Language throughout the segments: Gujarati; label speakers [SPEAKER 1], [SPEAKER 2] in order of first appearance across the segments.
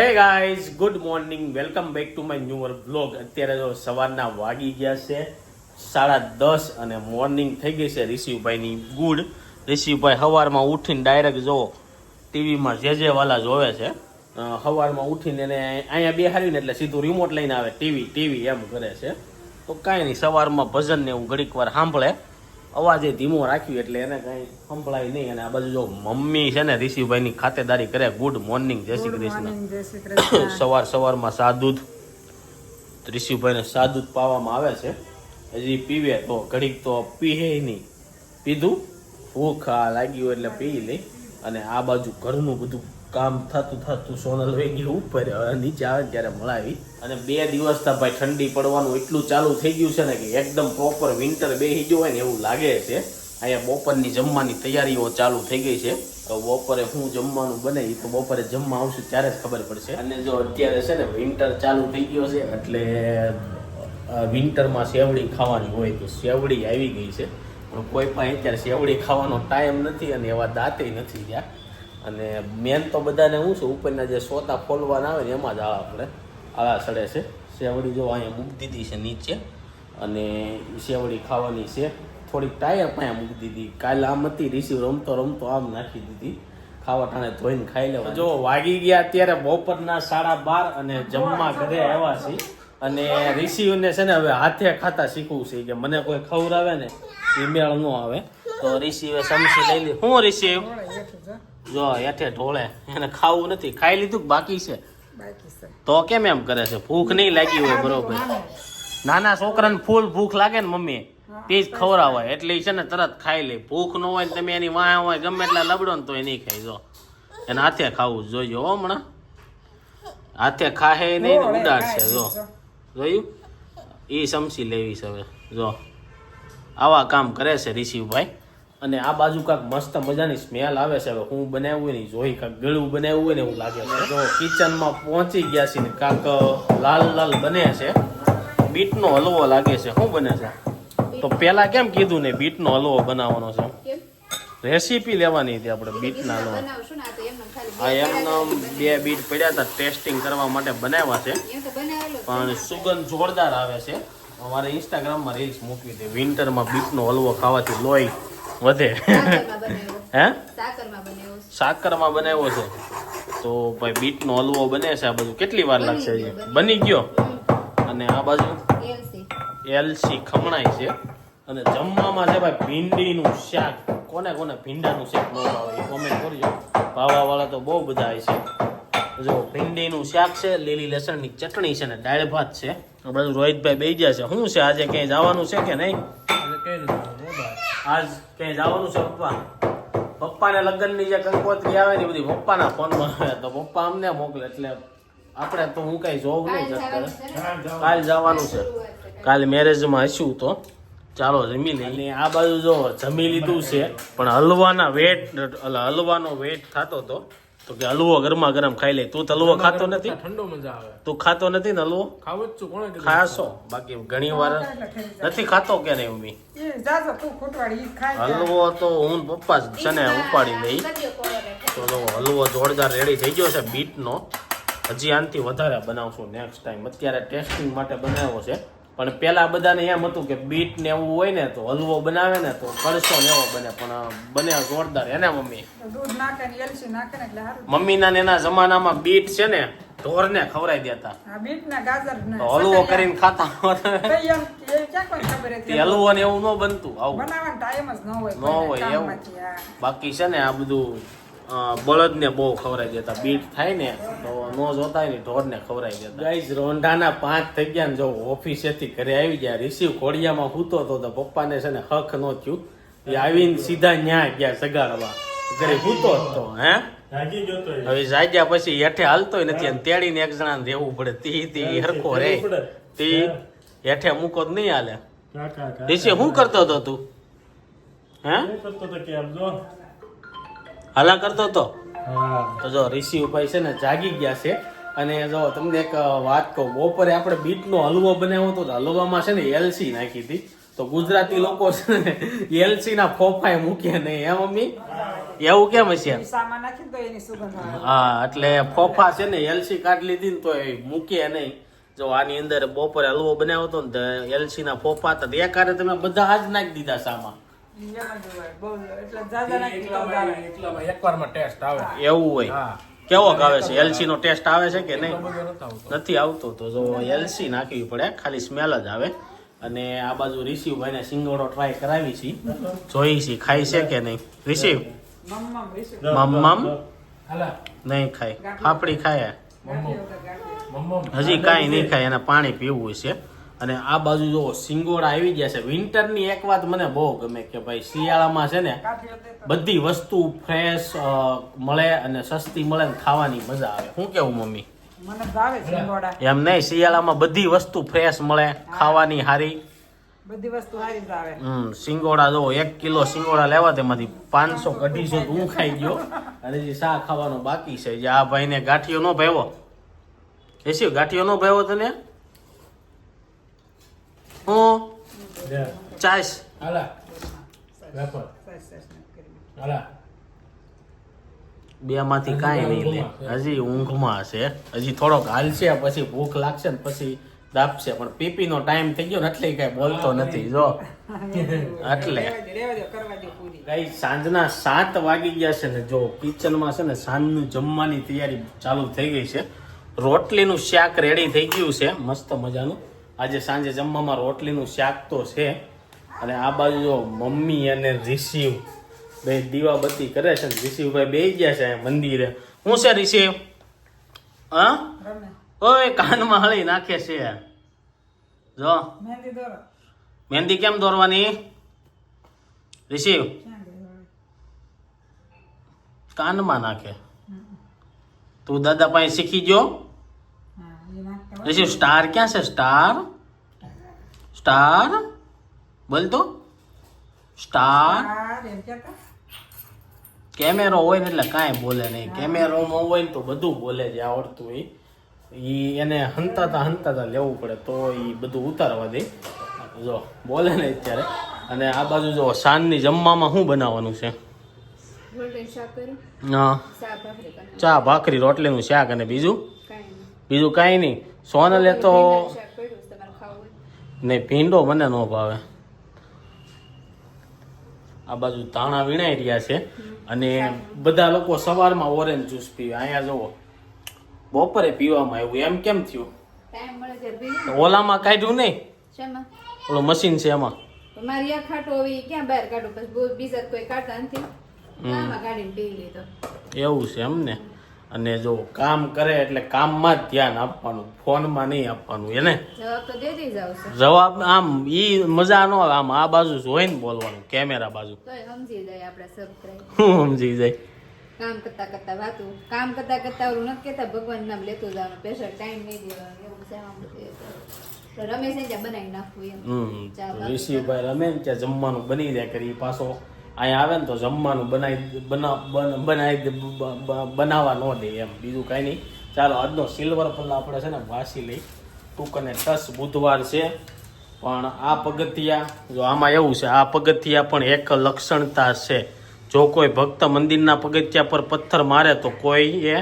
[SPEAKER 1] Hey guys good morning welcome back to my new blog અત્યારે જો સવારના વાગી ગયા છે સાડા દસ અને મોર્નિંગ થઈ ગઈ છે ઋષિભાઈની ગુડ. ઋષિભાઈ સવારમાં ઉઠીને ડાયરેક્ટ જો ટીવીમાં જે જે વાલા જોવે છે સવારમાં ઉઠીને એને અહીંયા બેહારીને એટલે સીધું રિમોટ લઈને આવે, ટીવી ટીવી એમ કરે છે. તો કાંઈ નહીં, સવારમાં ભજન ને એવું ઘડીક વાર સાંભળે. અવાજે ધીમો રાખ્યું એટલે એને કંઈ સંભળાય નહીં. અને આ બાજુ જો મમ્મી છે ને રિશિવભાઈની ખાતેદારી કરે ગુડ મોર્નિંગ જય શ્રી કૃષ્ણ. સવાર સવારમાં સાદૂધ ઋષિભાઈને સાદૂધ પાવામાં આવે છે. હજી પીવે તો ઘડીક તો પીહે નહીં. પીધું? ભૂખ આ લાગી એટલે પી લઈ. અને આ બાજુ ઘરનું બધું કામ થતું થતું સોનલ વેગી ઉપર નીચે આવે ત્યારે મળાવી અને બે દિવસ તા ભાઈ ઠંડી પડવાનું એટલું ચાલુ થઈ ગયું છે ને કે એકદમ પ્રોપર વિન્ટર બેસી ગયો હોય ને એવું લાગે છે. અહીંયા બપોરની જમવાની તૈયારીઓ ચાલુ થઈ ગઈ છે. તો બપોરે શું જમવાનું બને તો બપોરે જમવા આવશું ત્યારે જ ખબર પડશે. અને જો અત્યારે છે ને વિન્ટર ચાલુ થઈ ગયો છે, એટલે વિન્ટરમાં સેવડી ખાવાની હોય તો સેવડી આવી ગઈ છે. પણ કોઈ પણ અત્યારે સેવડી ખાવાનો ટાઈમ નથી અને એવા દાંતે નથી રહ્યા અને મેન તો બધાને શું છે ઉપરના જે સોતા ફોલવાના આવે ને એમાં જ આળા આપણે આળા સડે છે. સેવડી જો અહીંયા મૂકી દીધી છે નીચે અને સેવડી ખાવાની છે. થોડીક ટાયર પણ મૂકી દીધી. કાલે આમ હતી રિસીવ રમતો રમતો આમ નાખી દીધી. ખાવા ટાણે ધોઈને ખાઈ લેવા જો વાગી ગયા અત્યારે બપોરના સાડા બાર અને જમવા ઘરે આવ્યા છે અને રિસીવને છે ને હવે હાથે ખાતા શીખવું છે કે મને કોઈ ખવડાવે ને એ ન આવે. તો રિસીવે સમસી લઈ લીધી હું રિસીવ જો હેઠે ઢોળે. એને ખાવું નથી. ખાઈ લીધું કે બાકી છે? તો કેમ એમ કરે છે? ભૂખ નહીં લાગી હોય બરોબર. નાના છોકરાને ફૂલ ભૂખ લાગે ને મમ્મી તે જ ખવડાવાય. એટલે છે ને તરત ખાઈ લે. ભૂખ ન હોય ને તમે એની વાહ હોય ગમે એટલા લબડો ને તો એ નહીં ખાઈ જો એને હાથે ખાવું જ જોઈજો હો હમણાં. હાથે ખાહે નહીં ઉડાડશે જો. જોયું? એ સમસી લેવી છે હવે. જો આવા કામ કરે છે રિશિવભાઈ અને આ બાજુ કાંક મસ્ત મજાની સ્મેલ આવે છે. હવે હું બનાવ્યું હોય ને જોઈ કાંક ગળું બનાવ્યું હોય ને એવું લાગે છે. તો કિચનમાં પહોંચી ગયા છે ને કાંક લાલ લાલ બને છે. બીટનો હલવો લાગે છે. શું બને છે? તો પહેલાં કેમ કીધું ને બીટનો હલવો બનાવવાનો છે? રેસીપી લેવાની હતી આપણે બીટના હલવા.
[SPEAKER 2] આ એમને
[SPEAKER 1] બે બીટ પડ્યા હતા ટેસ્ટિંગ કરવા માટે બનાવ્યા છે. પણ સુગંધ જોરદાર આવે છે. અમારે ઇન્સ્ટાગ્રામમાં રીલ્સ મૂકવી હતી. વિન્ટરમાં બીટનો હલવો ખાવાથી લોહી વધે.
[SPEAKER 2] સાકરમાં
[SPEAKER 1] હે?
[SPEAKER 2] સાકરમાં બનાવ્યો.
[SPEAKER 1] છે. તો ભાઈ બીટનો હલવો બને છે આ બધું કેટલી વાર લાગશે બની ગયો? અને આ બાજુ?
[SPEAKER 2] એલસી.
[SPEAKER 1] એલસી ખમણાય છે. અને જમવામાં છે ભાઈ ભીંડીનું શાક. કોને કોને ભીંડાનું શાક ન ભાવે એ કોમેન્ટ કરજો. ભાવાવાળા તો બહુ બધા છે. જો ભીંડીનું શાક છે લીલી લસણની ચટણી છે ને દાળ ભાત છે. આ બાજુ રોહિતભાઈ બેસી ગયા છે. શું છે? આજે ક્યાંય જવાનું છે કે નહીં? આજ ક્યાંય જવાનું છે પપ્પા? પપ્પાને લગ્નની જે કંકોત્રી આવે ને બધી પપ્પાના ફોનમાં આવે. તો પપ્પા અમને મોકલે એટલે આપણે તો હું કઈ જોઉં નહીં કાલ જવાનું છે. કાલે મેરેજમાં હસ્યું તો. ચાલો જમી લઈએ. આ બાજુ જો જમી લીધું છે. પણ હલવાના વેટ હલવાનો વેટ થતો તો તો કે હલવો ગરમા ગરમ ખાઈ લે. તું તો હલવો ખાતો નથી.
[SPEAKER 3] ઠંડો મજા આવે.
[SPEAKER 1] તું ખાતો નથી ને હલવો?
[SPEAKER 3] ખાવું જ છું કોણે
[SPEAKER 1] ખાશો. બાકી ઘણી વાર નથી ખાતો કે નહીં મમ્મી
[SPEAKER 4] એ જાજો તું ખૂટવાડી ઈ ખાઈ જા.
[SPEAKER 1] હલવો તો હું પપ્પા છે ને ઉપાડી લઈ. તો હલવો જોરદાર રેડી થઈ ગયો છે બીટનો. હજી આનથી વધારે બનાવશું નેક્સ્ટ ટાઈમ અત્યારે ટેસ્ટિંગ માટે બનાવ્યો છે. પણ પેલા બધાને એમ હતું કે બીટ ને એવું હોય ને તો હલવો બનાવે ને તો કરશો ને એવો બને. પણ બને જોરદાર મમ્મી?
[SPEAKER 4] નાખે ને મમ્મી નાખે ને
[SPEAKER 1] એના જમાનામાં બીટ છે ને ખવરાઈ દેતા.
[SPEAKER 4] બીટ ના ગાજર ને
[SPEAKER 1] તો હલવો કરીને ખાતા હલવો ને એવું ન બનતું આવું.
[SPEAKER 4] ન હોય
[SPEAKER 1] એવું. બાકી છે ને આ બધું બળદને બહુ ખવરાઈ દેતા. બીટ થાય ને તો નો જોતા ને ઢોરને ખવરાઈ દેતા. ગાઈઝ રોંઢાના પાંચ થઈ ગયા ને જો ઓફિસેથી ઘરે આવી ગયા. રિસીવ ખોડિયામાં હૂતો હતો તો પપ્પાને છે ને હક નો થયું. એ આવીને સીધા ન્યા ગયા સગાડવા. ઘરે હૂતો હતો તો હે? હવે જાગ્યા પછી હેઠે હાલતોય નથી. અને તેડીને એક જણાને રહેવું પડે. તી તી હરખો રે. તી હેઠે મૂકો જ નહીં હાલે. રિષી શું કરતો હતો તું? હે? હાલા કરતો હતો તો જો ઋષિભાઈ છે ને જાગી ગયા છે. અને જો તમને એક વાત કહું. બપોરે આપણે બીટનો હલવો બનાવ્યો હતો હલવામાં છે ને એલસી નાખી હતી. તો ગુજરાતી લોકો છે ને એલસી ના ફોફાએ મૂક્યા નહીં. હે મમ્મી? એવું કેમ હશે?
[SPEAKER 4] એ સામાન નાખી ને તો એની સુગંધ આવે.
[SPEAKER 1] હા એટલે ફોફા છે ને એલસી કાઢ લીધી ને તો એ મૂકીએ નહીં. જો આની અંદર બપોરે હલવો બનાવ્યો હતો ને તો એલસી ના ફોફા હતા. તો એકારે તમે બધા હાથ નાખી દીધા સામા એવું હોય.
[SPEAKER 3] હા.
[SPEAKER 1] કેવો આવે છે? એલસી નો ટેસ્ટ આવે છે કે નહીં? નથી આવતો. તો જો એલસી નાખવી પડે. ખાલી સ્મેલ જ આવે. અને આ બાજુ રિસીવભાઈને સિંગોડો ટ્રાય કરાવી છે. જોઈ છે ખાઈ છે કે નહીં? રિસીવ
[SPEAKER 3] મમ્મમ
[SPEAKER 1] નહીં ખાય. ફાફડી ખાય? હજી કાંઈ નહીં ખાય એને પાણી પીવું છે. અને આ બાજુ જો સિંગોડા આવી ગયા છે વિન્ટરની એક વાત મને બહુ ગમે કે ભાઈ શિયાળામાં છે ને બધી વસ્તુ ફ્રેશ મળે અને સસ્તી મળે ને ખાવાની મજા આવે. શું કેવું મમ્મી? એમ નહીં શિયાળામાં બધી વસ્તુ ફ્રેશ મળે ખાવાની હારી.
[SPEAKER 4] બધી વસ્તુ સારી જ આવે
[SPEAKER 1] હમ સિંગોડા જો એક કિલો સિંગોડા લેવા તેમાંથી પાંચસો કઢીસો તો હું ખાઈ ગયો. અને જે શા ખાવાનો બાકી છે જે આ ભાઈને ગાંઠિયો નો ભાવ્યો. એસી ગાંઠિયો નો ભાવ્યો તને? હું?
[SPEAKER 3] લે
[SPEAKER 1] ચાઈસ
[SPEAKER 3] હાલા. વેપર. હાલા.
[SPEAKER 1] બે માંથી કાંઈ નહીં લે. હજી ઊંઘમાં છે હજી થોડોક હાલશે પછી ભૂખ લાગશે ને પછી દાપશે પણ પીપીનો ટાઈમ થઈ ગયો ને એટલે કઈ બોલતો નથી જો. એટલે.
[SPEAKER 4] રેવા દે, રેવા દે, કરવા દે પૂરી
[SPEAKER 1] કઈ સાંજના સાત વાગી ગયા છે ને જો કિચનમાં છે ને સાંજનું જમવાની તૈયારી ચાલુ થઈ ગઈ છે. રોટલીનું શાક રેડી થઈ ગયું છે. મસ્ત મજાનું. આજે સાંજે જમવામાં રોટલીનું શાક તો છે. અને આ બાજુ જો મમ્મી અને રિસીવ બે દીવાબત્તી કરે છે રિસીવભાઈ બે ગયા છે મંદિરે. હું છે રિસીવ હા? ઓય કાનમાં હળી નાખે છે. જો.
[SPEAKER 4] મહેંદી
[SPEAKER 1] કેમ દોરવાની? રિસીવ? કાનમાં નાખે. તું દાદા પાસે શીખી ગયો. રિશિવ સ્ટાર ક્યાં છે? Star star? બોલ તો. સ્ટાર? કેમેરો હોય ને એટલે કાંઈ બોલે નહીં. કેમેરોમાં હોય ને તો બધું બોલે જે આવડતું હોય. એ એને હંતાતા હંતાતા લેવું પડે તો એ બધું ઉતારવા દે. જો બોલે ને અત્યારે. અને આ બાજુ જો સાંજની જમવામાં શું બનાવવાનું છે? હા.
[SPEAKER 2] શાક ભાખરી કરી
[SPEAKER 1] ચા ભાખરી રોટલીનું શાક અને બીજું? બીજું કાંઈ નહીં. સોનલે તો
[SPEAKER 2] ભીંડાનું શાક પડ્યું છે, તમારે ખાવું હોય
[SPEAKER 1] નહીં ભીંડો મને ન ભાવે. આ બાજુ ધાણા વીણાઈ રહ્યા છે અને બધા લોકો સવારમાં ઓરેન્જ જ્યુસ પીવે. અહીંયા જુઓ. બપોરે પીવામાં આવ્યું. એમ કેમ થયું? ઓલામાં કાઢ્યું નહીં? ઓલું મશીન છે એમાં.
[SPEAKER 2] મારી આ ખાટો ક્યાં બહાર કાઢું? પછી બીજા કોઈ કાઢતા નથી. કાઢીને પી લીધો
[SPEAKER 1] એવું છે એમ ને. અને જો કામ કરે એટલે કામમાં જ ધ્યાન આપવાનું ફોનમાં નહીં આપવાનું એને?
[SPEAKER 2] જવાબ
[SPEAKER 1] આમ ઈ મજા ન આવે આમ આ બાજુ જોઈને બોલવાનું કેમેરા બાજુ.
[SPEAKER 2] સમજી જાય આપણે
[SPEAKER 1] સમજી જાય.
[SPEAKER 2] કામ કરતા કરતા વાતું. કામ કરતા કરતા ઓલું નથી કેતા ભગવાન નામ લેતું જવાનું. સ્પેશિયલ ટાઈમ નહીં દેવાનો એવું છે રમેશ ને ત્યાં બનાવી નાખવું એમ.
[SPEAKER 1] ઋષિભાઈ રમે ને ત્યાં જમવાનું બની જાય કરી પાછો અહીંયા આવે ને તો જમવાનું બનાવી બનાવી બનાવવા ન દે એમ. બીજું કાંઈ નહીં. ચાલો, આજનો સિલ્વર પલ્લા આપણે છે ને વાસી લઈ. ટૂંક અને ટસ બુધવાર છે. પણ આ પગથિયા, જો આમાં એવું છે, આ પગથિયા પણ એક લક્ષણતા છે. જો કોઈ ભક્ત મંદિરના પગથિયા પર પથ્થર મારે તો કોઈ એ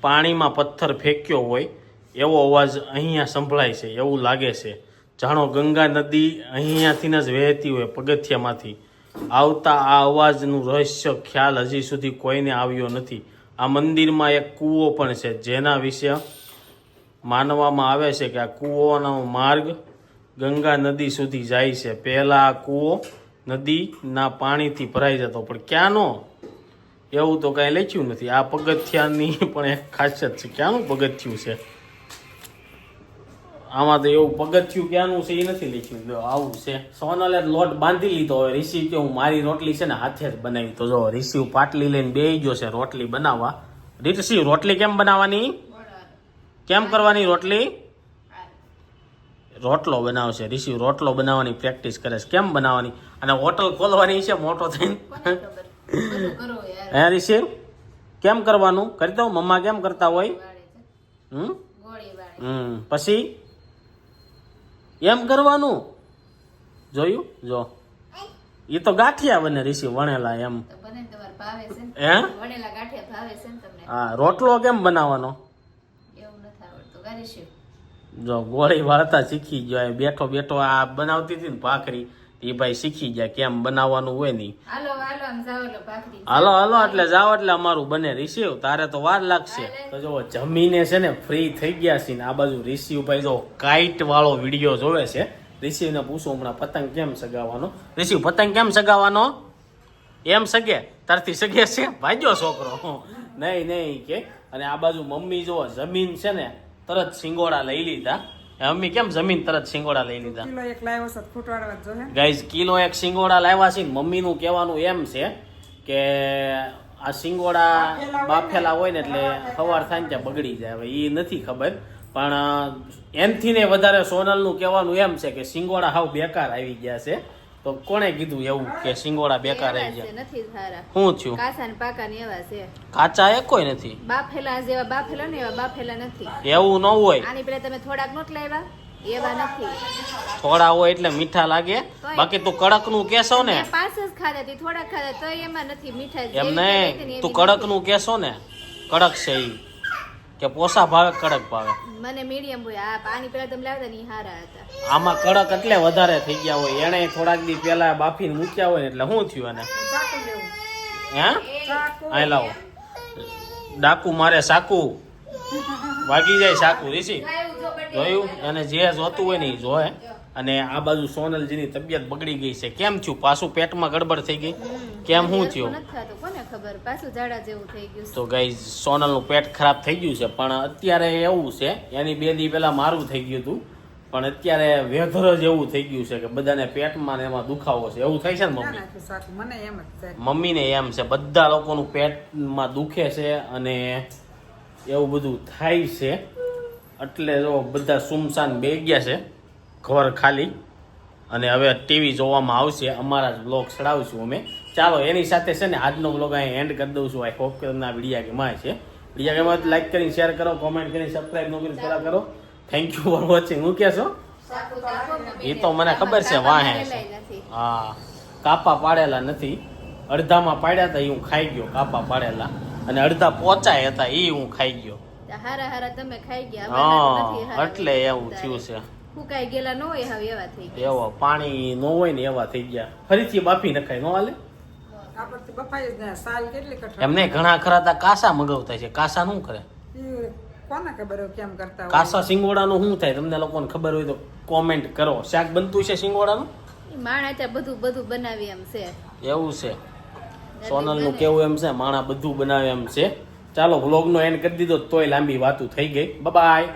[SPEAKER 1] પાણીમાં પથ્થર ફેંક્યો હોય, એવો અવાજ અહીંયા સંભળાય છે, એવું લાગે છે. જાણો, ગંગા નદી અહીંયાથી જ વહેતી હોય પગથિયામાંથી. આવતા આ અવાજનું રહસ્ય ખ્યાલ હજી સુધી કોઈને આવ્યો નથી. આ મંદિરમાં એક કૂવો પણ છે, જેના વિશે માનવામાં આવે છે કે આ કૂવોનો માર્ગ ગંગા નદી સુધી જાય છે. પહેલાં આ કૂવો નદીના પાણીથી ભરાઈ જતો, પણ ક્યાંનો? એવું તો કાંઈ લખ્યું નથી. આ પગથિયાની પણ એક ખાસિયત છે. ક્યાંનું પગથિયું છે? આમાં તો એવું પગથિયું ક્યાંનું છે એ નથી લખ્યું. જો આવું છે. સોનલે લોટ બાંધી લીધો હવે રિસીવ કે હું મારી રોટલી છે ને હાથે જ બનાવી. તો જો રિસીવ પાટલી લઈને બેહી ગયો છે રોટલી બનાવવા. રિસીવ રોટલી કેમ બનાવવાની? કેમ કરવાની રોટલી? રોટલો બનાવશે. રિસીવ રોટલો બનાવવાની પ્રેક્ટિસ કરે છે. કેમ બનાવવાની? અને હોટલ ખોલવાની છે, મોટો થઈને. હે રિસીવ કેમ કરવાનું? કરી દઉં? મમ્મા કેમ કરતા હોય? હમ? હમ, પછી? એમ કરવાનું? જોયું? જો. એ તો ગાંઠિયા બને ઋષિ વણેલા એમ. હે? હા રોટલો કેમ બનાવવાનો? જો ગોળી વાળતા શીખી ગયો બેઠો બેઠો આ બનાવતી હતી ને ભાખરી. એ ભાઈ શીખી જાય કેમ બનાવવાનું હોય નહીં.
[SPEAKER 2] હાલો હાલો એટલે
[SPEAKER 1] જાઓ એટલે અમારું બને રિસીવ. તારે તો વાર લાગશે. તો જો જમીને છે ને ફ્રી થઈ ગયા છે ને આ બાજુ રિસીવ ભાઈ જો કાઇટ વાળો વીડિયો જોવે છે. રિસીવ ને પૂછું હમણાં પતંગ કેમ સગાવવાનો? રિસીવ પતંગ કેમ સગાવવાનો? એમ સગે? તારથી સગે છે? ભાગ્યો છોકરો. નહીં નહીં કે. અને આ બાજુ મમ્મી જો જમીન છે ને તરત સિંગોડા લઈ લીધા. મમ્મી કેમ જમીન તરત સિંગોડા લઈ લીધા?
[SPEAKER 4] કિલો એક લાવ્યો છે ખૂટવાડવા જો હે
[SPEAKER 1] ગાઈઝ કિલો એક સિંગોડા લાવ્યા છે ને મમ્મીનું કહેવાનું એમ છે કે આ સિંગોડા બાફેલા હોય ને એટલે સવાર થાય ને ત્યાં બગડી જાય. હવે એ નથી ખબર પણ એનથી ને વધારે સોનલનું કહેવાનું એમ છે કે સિંગોડા હાવ બેકાર આવી ગયા છે. તો કોણે કીધું એવું કે સિંગોડા બેકાર
[SPEAKER 2] રહી
[SPEAKER 1] ગયા?
[SPEAKER 2] નથી સારા.
[SPEAKER 1] શું થયું?
[SPEAKER 2] કાચા ને પાકા ને એવા છે.
[SPEAKER 1] કાચા એક કોઈ નથી.
[SPEAKER 2] બાફેલા જેવા બાફેલા ને એવા બાફેલા નથી.
[SPEAKER 1] એવું ન હોય.
[SPEAKER 2] આની પેલા તમે થોડાક નોટ લાવ્યા? એવા નથી.
[SPEAKER 1] થોડા હોય એટલે મીઠા લાગે. બાકી તું કડકનું. કેશો ને
[SPEAKER 2] પાંચ જ ખાધા હતી થોડાક ખાધા તો એમાં નથી. મીઠા
[SPEAKER 1] એમ નહીં તું કડકનું કેશો ને. કડક છે ઈ. કે પોસા ભાવે કડક ભાવે.
[SPEAKER 2] મને મીડિયમ હોય. આ પાણી પેલા તમે લાવતા ની હારા હતા.
[SPEAKER 1] આમાં કડક એટલે વધારે થઈ ગયા હોય. એણે થોડાક દી પહેલા બાફીને મૂક્યા હોય એટલે શું થયું એને? હે? અહીં લાવો. ડાકુ મારે સાકુ. વાગી જાય સાકુ રીસી જોયું? અને જે જોતું હોય ને એ જોવે. અને આ બાજુ સોનલજીની તબિયત બગડી ગઈ છે. કેમ થયું? પાછું પેટમાં ગડબડ થઈ ગઈ? કેમ શું થયું?
[SPEAKER 2] ખબર પાછું ઝાડા જેવું થઈ ગયું છે.
[SPEAKER 1] તો ગઈ સોનલનું પેટ ખરાબ થઈ ગયું છે પણ અત્યારે એવું છે એની બે દી પહેલા મારું થઈ ગયું હતું પણ અત્યારે વેધર જ એવું થઈ ગયું છે કે બધાને પેટમાં ને એમાં દુખાવો છે. એવું થાય છે ને મમ્મી?
[SPEAKER 4] મને એમ જ થાય.
[SPEAKER 1] મમ્મીને એમ છે બધા લોકોનું પેટમાં દુખે છે અને એવું બધું થાય છે. એટલે જો બધા સુમસાન બે ગયા છે ઘર ખાલી. અને હવે ટીવી જોવામાં આવશે અમારા જ બ્લોગ ચડાવશું અમે. ચાલો એની સાથે છે ને આજનો બ્લોગ અહીં એન્ડ કરી દઉં છું. આઈ હોપ કે તમને આ વિડીયા ગમાય છે વિડીયા ગમે તો લાઈક કરીને શેર કરો કોમેન્ટ કરીને સબસ્ક્રાઈબ નો કરીને પેલા કરો. થેન્ક યુ ફોર વોચિંગ હું કહેશો એ તો મને ખબર છે વાહે હા. કાપા પાડેલા નથી. અડધામાં પાડ્યા હતા એ હું ખાઈ ગયો કાપા પાડેલા. અને અડધા પોચાય હતા એ હું ખાઈ ગયો.
[SPEAKER 2] હારા હારા તમે ખાઈ ગયા.
[SPEAKER 1] હા એટલે એવું થયું. છે.
[SPEAKER 2] ફૂંકાઈ ગયેલા ન હોય હવે એવા થઈ ગયા.
[SPEAKER 1] એવો પાણી ન હોય ને એવા થઈ ગયા. ફરીથી બાફી નખાય નો હાલે? એમને ઘણા ખરા તા કાસા મગાવતા છે. કાસા શું કરે?
[SPEAKER 4] કોને ખબર હોય કેમ કરતા
[SPEAKER 1] કાસા સિંગોડાનું શું થાય? તમને લોકોને ખબર હોય તો કોમેન્ટ કરો. શાક બનતું છે સિંગોડાનું?
[SPEAKER 2] માણા ત્યાં બધું બધું બનાવી એમ છે.
[SPEAKER 1] એવું છે. સોનલનું કેવું એમ છે? માણા બધું બનાવે એમ છે. ચાલો વ્લોગનો એન્ડ કરી દીધો. તોય લાંબી વાતું થઈ ગઈ. બાય